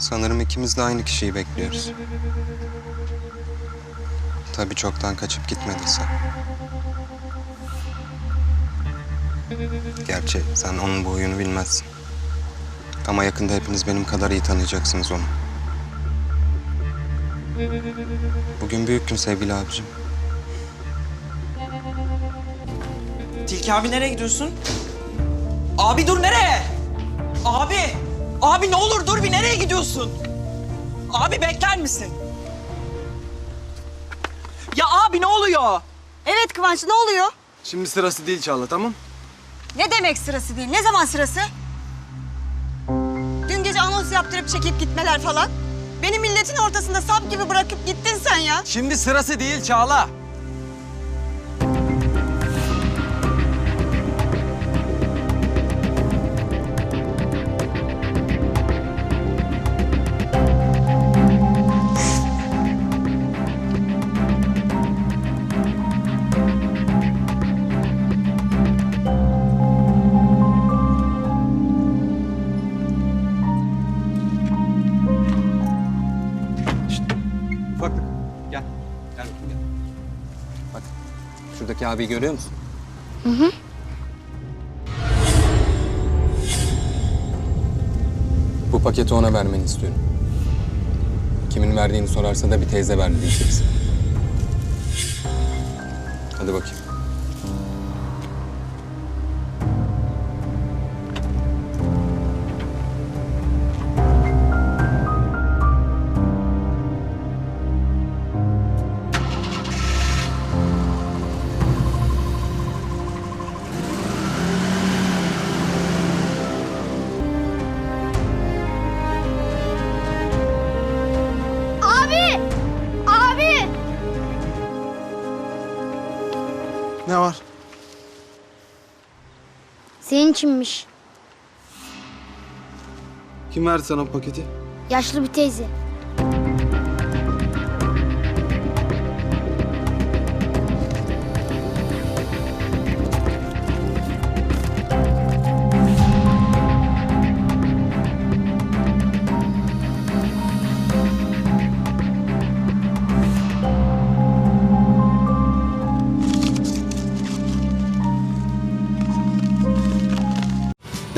Sanırım ikimiz de aynı kişiyi bekliyoruz. Tabii çoktan kaçıp gitmediyse. Gerçi sen onun bu huyunu bilmezsin. Ama yakında hepiniz benim kadar iyi tanıyacaksınız onu. Bugün büyük gün sevgili abicim. Tilki abi nereye gidiyorsun? Abi dur nereye? Abi! Abi ne olur dur bir nereye gidiyorsun? Abi bekler misin? Ya abi ne oluyor? Evet Kıvanç ne oluyor? Şimdi sırası değil Çağla tamam? Ne demek sırası değil? Ne zaman sırası? Dün gece anons yaptırıp çekip gitmeler falan. Beni milletin ortasında sap gibi bırakıp gittin sen ya. Şimdi sırası değil Çağla. Şuradaki abiyi görüyor musun? Bu paketi ona vermeni istiyorum. Kimin verdiğini sorarsa da bir teyze verdi diyeceksin. Hadi bakayım. Ne var? Senin içinmiş. Kim verdi sana o paketi? Yaşlı bir teyze.